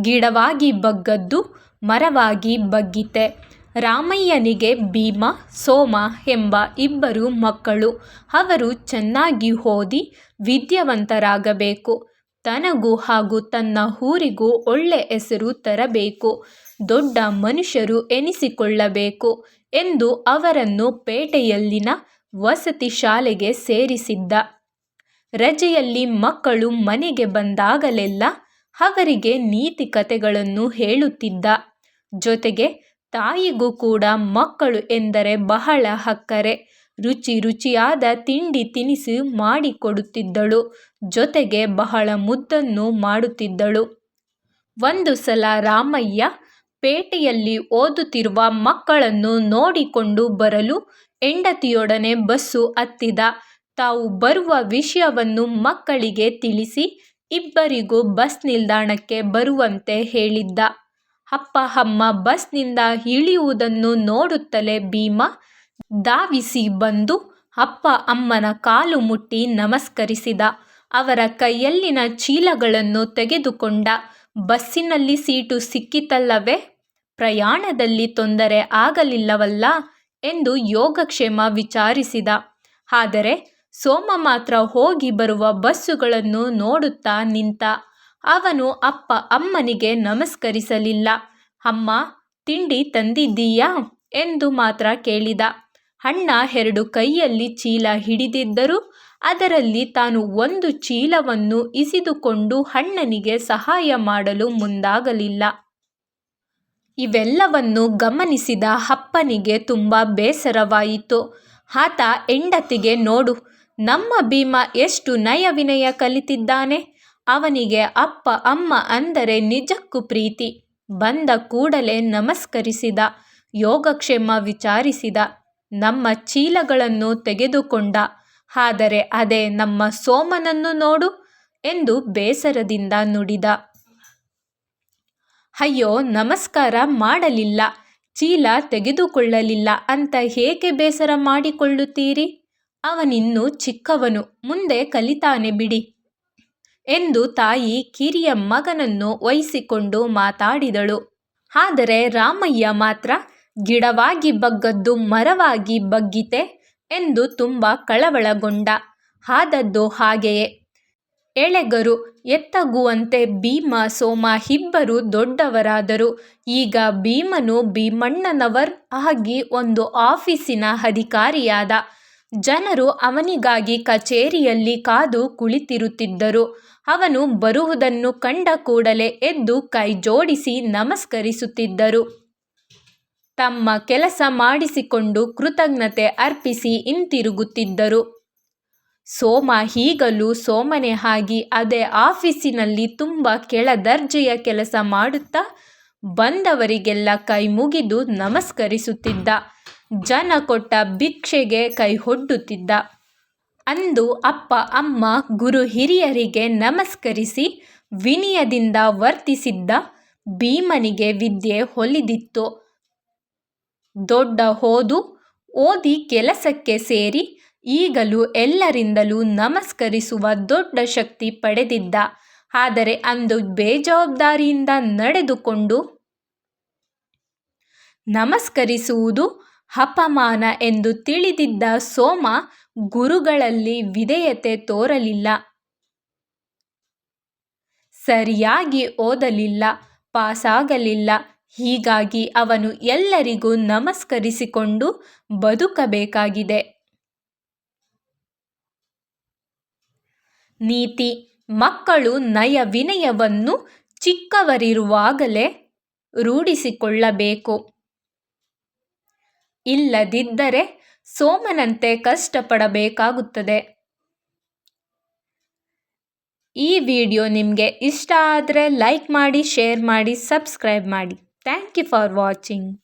ಗಿಡವಾಗಿ ಬಗ್ಗದ್ದು ಮರವಾಗಿ ಬಗ್ಗಿತೆ. ರಾಮಯ್ಯನಿಗೆ ಭೀಮ, ಸೋಮ ಎಂಬ ಇಬ್ಬರು ಮಕ್ಕಳು. ಅವರು ಚೆನ್ನಾಗಿ ಓದಿ ವಿದ್ಯಾವಂತರಾಗಬೇಕು. ತನಗೂ ಹಾಗೂ ತನ್ನ ಊರಿಗೂ ಒಳ್ಳೆ ಹೆಸರು ತರಬೇಕು. ದೊಡ್ಡ ಮನುಷ್ಯರು ಎನಿಸಿಕೊಳ್ಳಬೇಕು ಎಂದು ಅವರನ್ನು ಪೇಟೆಯಲ್ಲಿನ ವಸತಿ ಶಾಲೆಗೆ ಸೇರಿಸಿದ್ದ. ರಜೆಯಲ್ಲಿ ಮಕ್ಕಳು ಮನೆಗೆ ಬಂದಾಗಲೆಲ್ಲ ಅವರಿಗೆ ನೀತಿ ಕಥೆಗಳನ್ನು ಹೇಳುತ್ತಿದ್ದ. ಜೊತೆಗೆ ತಾಯಿಗೂ ಕೂಡ ಮಕ್ಕಳು ಎಂದರೆ ಬಹಳ ಹಕ್ಕರೆ. ರುಚಿ ರುಚಿಯಾದ ತಿಂಡಿ ತಿನಿಸು ಮಾಡಿಕೊಡುತ್ತಿದ್ದಳು. ಜೊತೆಗೆ ಬಹಳ ಮುದ್ದನ್ನು ಮಾಡುತ್ತಿದ್ದಳು. ಒಂದು ಸಲ ರಾಮಯ್ಯ ಪೇಟೆಯಲ್ಲಿ ಓದುತ್ತಿರುವ ಮಕ್ಕಳನ್ನು ನೋಡಿಕೊಂಡು ಬರಲು ಹೆಂಡತಿಯೊಡನೆ ಬಸ್ಸು ಹತ್ತಿದ. ತಾವು ಬರುವ ವಿಷಯವನ್ನು ಮಕ್ಕಳಿಗೆ ತಿಳಿಸಿ ಇಬ್ಬರಿಗೂ ಬಸ್ ನಿಲ್ದಾಣಕ್ಕೆ ಬರುವಂತೆ ಹೇಳಿದ್ದ. ಅಪ್ಪ, ಅಮ್ಮ ಬಸ್ನಿಂದ ಇಳಿಯುವುದನ್ನು ನೋಡುತ್ತಲೇ ಭೀಮ ಧಾವಿಸಿ ಬಂದು ಅಪ್ಪ, ಅಮ್ಮನ ಕಾಲು ಮುಟ್ಟಿ ನಮಸ್ಕರಿಸಿದ. ಅವರ ಕೈಯಲ್ಲಿನ ಚೀಲಗಳನ್ನು ತೆಗೆದುಕೊಂಡ. ಬಸ್ಸಿನಲ್ಲಿ ಸೀಟು ಸಿಕ್ಕಿತಲ್ಲವೇ? ಪ್ರಯಾಣದಲ್ಲಿ ತೊಂದರೆ ಆಗಲಿಲ್ಲವಲ್ಲ ಎಂದು ಯೋಗಕ್ಷೇಮ ವಿಚಾರಿಸಿದ. ಆದರೆ ಸೋಮ ಮಾತ್ರ ಹೋಗಿ ಬರುವ ಬಸ್ಸುಗಳನ್ನು ನೋಡುತ್ತಾ ನಿಂತ ಅವನು ಅಪ್ಪ ಅಮ್ಮನಿಗೆ ನಮಸ್ಕರಿಸಲಿಲ್ಲ. ಅಮ್ಮ, ತಿಂಡಿ ತಂದಿದ್ದೀಯಾ? ಎಂದು ಮಾತ್ರ ಕೇಳಿದ. ಅಣ್ಣ ಎರಡು ಕೈಯಲ್ಲಿ ಚೀಲ ಹಿಡಿದಿದ್ದರೂ ಅದರಲ್ಲಿ ತಾನು ಒಂದು ಚೀಲವನ್ನು ಇಸಿದುಕೊಂಡು ಅಣ್ಣನಿಗೆ ಸಹಾಯ ಮಾಡಲು ಮುಂದಾಗಲಿಲ್ಲ. ಇವೆಲ್ಲವನ್ನು ಗಮನಿಸಿದ ಅಪ್ಪನಿಗೆ ತುಂಬ ಬೇಸರವಾಯಿತು. ಆತ ಹೆಂಡತಿಗೆ ನೋಡು ನಮ್ಮ ಭೀಮ ಎಷ್ಟು ನಯ ವಿನಯ ಕಲಿತಿದ್ದಾನೆ? ಅವನಿಗೆ ಅಪ್ಪ, ಅಮ್ಮ ಅಂದರೆ ನಿಜಕ್ಕೂ ಪ್ರೀತಿ. ಬಂದ ಕೂಡಲೇ ನಮಸ್ಕರಿಸಿದ, ಯೋಗಕ್ಷೇಮ ವಿಚಾರಿಸಿದ, ನಮ್ಮ ಚೀಲಗಳನ್ನು ತೆಗೆದುಕೊಂಡ. ಆದರೆ ಅದೇ ನಮ್ಮ ಸೋಮನನ್ನು ನೋಡು ಎಂದು ಬೇಸರದಿಂದ ನುಡಿದ. ಅಯ್ಯೋ, ನಮಸ್ಕಾರ ಮಾಡಲಿಲ್ಲ, ಚೀಲ ತೆಗೆದುಕೊಳ್ಳಲಿಲ್ಲ ಅಂತ ಹೇಗೆ ಬೇಸರ ಮಾಡಿಕೊಳ್ಳುತ್ತೀರಿ? ಅವನಿನ್ನೂ ಚಿಕ್ಕವನು, ಮುಂದೆ ಕಲಿತಾನೆ ಬಿಡಿ ಎಂದು ತಾಯಿ ಕಿರಿಯ ಮಗನನ್ನು ವಹಿಸಿಕೊಂಡು ಮಾತಾಡಿದಳು. ಆದರೆ ರಾಮಯ್ಯ ಮಾತ್ರ, ಗಿಡವಾಗಿ ಬಗ್ಗದ್ದು ಮರವಾಗಿ ಬಗ್ಗಿತೆ ಎಂದು ತುಂಬ ಕಳವಳಗೊಂಡ. ಆದದ್ದು ಹಾಗೆಯೇ. ಎಳೆಗರು ಎತ್ತಗುವಂತೆ ಭೀಮ, ಸೋಮ ಇಬ್ಬರು ದೊಡ್ಡವರಾದರು. ಈಗ ಭೀಮನು ಭೀಮಣ್ಣನವರ್ ಆಗಿ ಒಂದು ಆಫೀಸಿನ ಅಧಿಕಾರಿಯಾದ. ಜನರು ಅವನಿಗಾಗಿ ಕಚೇರಿಯಲ್ಲಿ ಕಾದು ಕುಳಿತಿರುತ್ತಿದ್ದರು. ಅವನು ಬರುವುದನ್ನು ಕಂಡ ಕೂಡಲೇ ಎದ್ದು ಕೈ ಜೋಡಿಸಿ ನಮಸ್ಕರಿಸುತ್ತಿದ್ದರು. ತಮ್ಮ ಕೆಲಸ ಮಾಡಿಸಿಕೊಂಡು ಕೃತಜ್ಞತೆ ಅರ್ಪಿಸಿ ಹಿಂತಿರುಗುತ್ತಿದ್ದರು. ಸೋಮ ಈಗಲೂ ಸೋಮನೆ ಆಗಿ ಅದೇ ಆಫೀಸಿನಲ್ಲಿ ತುಂಬ ಕೆಳ ದರ್ಜೆಯ ಕೆಲಸ ಮಾಡುತ್ತಾ ಬಂದವರಿಗೆಲ್ಲ ಕೈ ಮುಗಿದು ನಮಸ್ಕರಿಸುತ್ತಿದ್ದ. ಜನ ಕೊಟ್ಟ ಭಿಕ್ಷೆಗೆ ಕೈ ಹೊಡ್ಡುತ್ತಿದ್ದ ಅಂದು ಅಪ್ಪ, ಅಮ್ಮ, ಗುರು ಹಿರಿಯರಿಗೆ ನಮಸ್ಕರಿಸಿ ವಿನಯದಿಂದ ವರ್ತಿಸಿದ್ದ ಭೀಮನಿಗೆ ವಿದ್ಯೆ ಹೊಲಿದಿತ್ತು. ದೊಡ್ಡ ಹೋದು, ಓದಿ ಕೆಲಸಕ್ಕೆ ಸೇರಿ ಈಗಲೂ ಎಲ್ಲರಿಂದಲೂ ನಮಸ್ಕರಿಸುವ ದೊಡ್ಡ ಶಕ್ತಿ ಪಡೆದಿದ್ದ. ಆದರೆ ಅಂದು ಬೇಜವಾಬ್ದಾರಿಯಿಂದ ನಡೆದುಕೊಂಡು ನಮಸ್ಕರಿಸುವುದು ಅಪಮಾನ ಎಂದು ತಿಳಿದಿದ್ದ ಸೋಮ ಗುರುಗಳಲ್ಲಿ ವಿಧೇಯತೆ ತೋರಲಿಲ್ಲ. ಸರಿಯಾಗಿ ಓದಲಿಲ್ಲ, ಪಾಸಾಗಲಿಲ್ಲ. ಹೀಗಾಗಿ ಅವನು ಎಲ್ಲರಿಗೂ ನಮಸ್ಕರಿಸಿಕೊಂಡು ಬದುಕಬೇಕಾಗಿದೆ. ನೀತಿ, ಮಕ್ಕಳು ನಯ ವಿನಯವನ್ನು ಚಿಕ್ಕವರಿರುವಾಗಲೇ ರೂಢಿಸಿಕೊಳ್ಳಬೇಕು. ಇಲ್ಲದಿದ್ದರೆ ಸೋಮನಂತೆ ಕಷ್ಟಪಡಬೇಕಾಗುತ್ತದೆ. ಈ ವಿಡಿಯೋ ನಿಮಗೆ ಇಷ್ಟ ಆದರೆ ಲೈಕ್ ಮಾಡಿ, ಶೇರ್ ಮಾಡಿ, ಸಬ್ಸ್ಕ್ರೈಬ್ ಮಾಡಿ. Thank you for watching.